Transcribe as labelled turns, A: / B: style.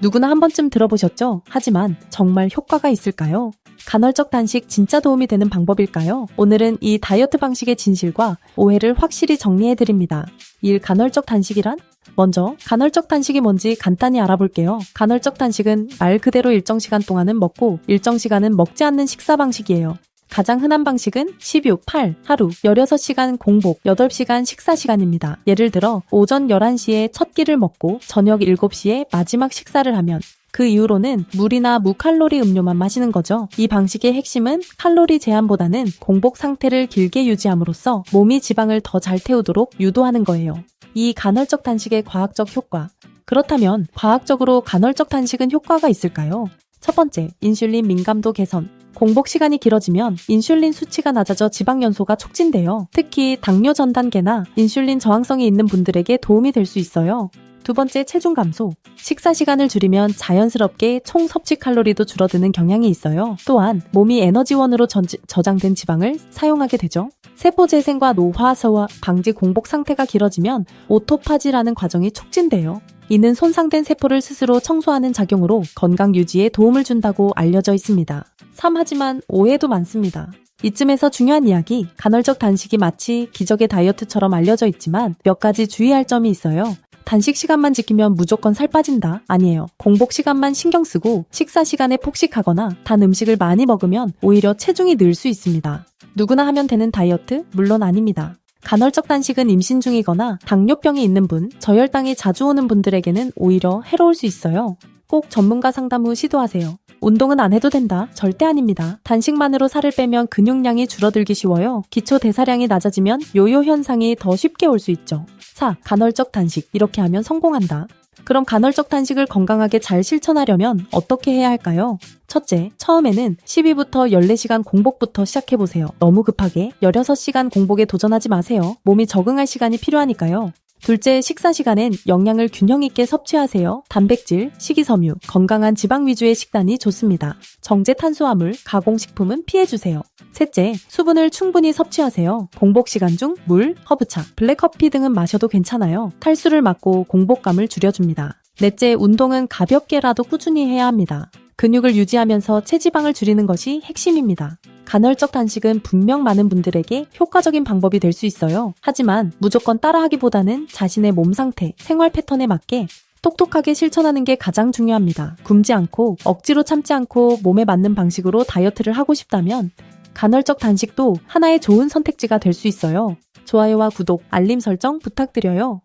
A: 누구나 한 번쯤 들어보셨죠? 하지만 정말 효과가 있을까요? 간헐적 단식 진짜 도움이 되는 방법일까요? 오늘은 이 다이어트 방식의 진실과 오해를 확실히 정리해드립니다. 1. 간헐적 단식이란? 먼저 간헐적 단식이 뭔지 간단히 알아볼게요. 간헐적 단식은 말 그대로 일정 시간 동안은 먹고 일정 시간은 먹지 않는 식사 방식이에요. 가장 흔한 방식은 16, 8, 하루 16시간 공복, 8시간 식사 시간입니다. 예를 들어 오전 11시에 첫 끼를 먹고 저녁 7시에 마지막 식사를 하면 그 이후로는 물이나 무칼로리 음료만 마시는 거죠. 이 방식의 핵심은 칼로리 제한보다는 공복 상태를 길게 유지함으로써 몸이 지방을 더 잘 태우도록 유도하는 거예요. 이 간헐적 단식의 과학적 효과. 그렇다면 과학적으로 간헐적 단식은 효과가 있을까요? 첫 번째, 인슐린 민감도 개선. 공복 시간이 길어지면 인슐린 수치가 낮아져 지방 연소가 촉진돼요. 특히 당뇨 전 단계나 인슐린 저항성이 있는 분들에게 도움이 될 수 있어요. 두 번째, 체중 감소. 식사 시간을 줄이면 자연스럽게 총 섭취 칼로리도 줄어드는 경향이 있어요. 또한 몸이 에너지원으로 전지- 저장된 지방을 사용하게 되죠. 세포 재생과 노화, 소화, 방지 공복 상태가 길어지면 오토파지라는 과정이 촉진돼요. 이는 손상된 세포를 스스로 청소하는 작용으로 건강 유지에 도움을 준다고 알려져 있습니다. 3. 하지만 오해도 많습니다. 이쯤에서 중요한 이야기, 간헐적 단식이 마치 기적의 다이어트처럼 알려져 있지만 몇 가지 주의할 점이 있어요. 단식 시간만 지키면 무조건 살 빠진다? 아니에요. 공복 시간만 신경 쓰고 식사 시간에 폭식하거나 단 음식을 많이 먹으면 오히려 체중이 늘 수 있습니다. 누구나 하면 되는 다이어트? 물론 아닙니다. 간헐적 단식은 임신 중이거나 당뇨병이 있는 분, 저혈당이 자주 오는 분들에게는 오히려 해로울 수 있어요. 꼭 전문가 상담 후 시도하세요. 운동은 안 해도 된다? 절대 아닙니다. 단식만으로 살을 빼면 근육량이 줄어들기 쉬워요. 기초 대사량이 낮아지면 요요 현상이 더 쉽게 올 수 있죠. 4. 간헐적 단식. 이렇게 하면 성공한다. 그럼 간헐적 단식을 건강하게 잘 실천하려면 어떻게 해야 할까요? 첫째, 처음에는 12부터 14시간 공복부터 시작해보세요. 너무 급하게 16시간 공복에 도전하지 마세요. 몸이 적응할 시간이 필요하니까요. 둘째, 식사 시간엔 영양을 균형 있게 섭취하세요. 단백질, 식이섬유, 건강한 지방 위주의 식단이 좋습니다. 정제 탄수화물, 가공식품은 피해주세요. 셋째, 수분을 충분히 섭취하세요. 공복 시간 중 물, 허브차, 블랙커피 등은 마셔도 괜찮아요. 탈수를 막고 공복감을 줄여줍니다. 넷째, 운동은 가볍게라도 꾸준히 해야 합니다. 근육을 유지하면서 체지방을 줄이는 것이 핵심입니다. 간헐적 단식은 분명 많은 분들에게 효과적인 방법이 될 수 있어요. 하지만 무조건 따라하기보다는 자신의 몸 상태, 생활 패턴에 맞게 똑똑하게 실천하는 게 가장 중요합니다. 굶지 않고 억지로 참지 않고 몸에 맞는 방식으로 다이어트를 하고 싶다면 간헐적 단식도 하나의 좋은 선택지가 될 수 있어요. 좋아요와 구독, 알림 설정 부탁드려요.